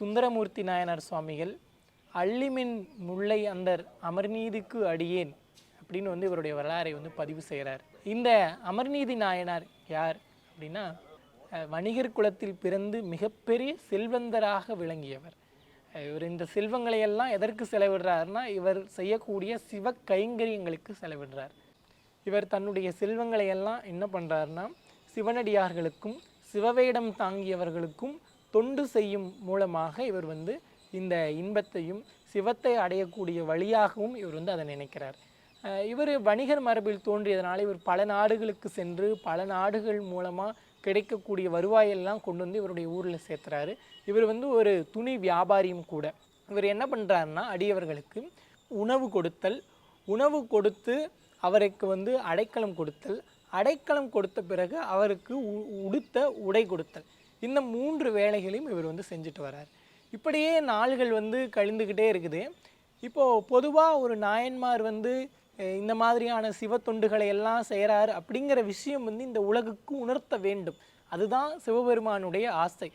சுந்தரமூர்த்தி நாயனார் சுவாமிகள் அள்ளிமின் முல்லை அந்தர் அமர்நீதிக்கு அடியேன் அப்படின்னு வந்து இவருடைய வரலாறை வந்து பதிவு செய்கிறார். இந்த அமர்நீதி நாயனார் யார் அப்படின்னா வணிகர் குலத்தில் பிறந்து மிகப்பெரிய செல்வந்தராக விளங்கியவர். இவர் இந்த செல்வங்களை எல்லாம் எதற்கு செலவிடுறாருன்னா இவர் செய்யக்கூடிய சிவ கைங்கரியங்களுக்கு செலவிடுறார். இவர் தன்னுடைய செல்வங்களை எல்லாம் என்ன பண்ணுறாருன்னா சிவனடியார்களுக்கும் சிவவேடம் தாங்கியவர்களுக்கும் தொண்டு செய்யும் மூலமாக இவர் வந்து இந்த இன்பத்தையும் சிவத்தை அடையக்கூடிய வழியாகவும் இவர் வந்து அதை நினைக்கிறார். இவர் வணிகர் மரபில் தோன்றியதனால் இவர் பல நாடுகளுக்கு சென்று பல நாடுகள் மூலமாக கிடைக்கக்கூடிய வருவாயெல்லாம் கொண்டு வந்து இவருடைய ஊரில் சேர்த்துறாரு. இவர் வந்து ஒரு துணி வியாபாரியும் கூட. இவர் என்ன பண்ணுறாருன்னா அடியவர்களுக்கு உணவு கொடுத்தல் உணவு கொடுத்து அவருக்கு வந்து அடைக்கலம் கொடுத்தல் அடைக்கலம் கொடுத்த பிறகு அவருக்கு உ- உடுத்த உடை கொடுத்தல். இந்த மூன்று வேலைகளையும் இவர் வந்து செஞ்சுட்டு வரார். இப்படியே நாள்கள் வந்து கழிந்துக்கிட்டே இருக்குது. இப்போது பொதுவாக ஒரு நாயன்மார் வந்து இந்த மாதிரியான சிவ தொண்டுகளை எல்லாம் செய்கிறார் அப்படிங்கிற விஷயம் வந்து இந்த உலகுக்கு உணர்த்த வேண்டும். அதுதான் சிவபெருமானுடைய ஆசை.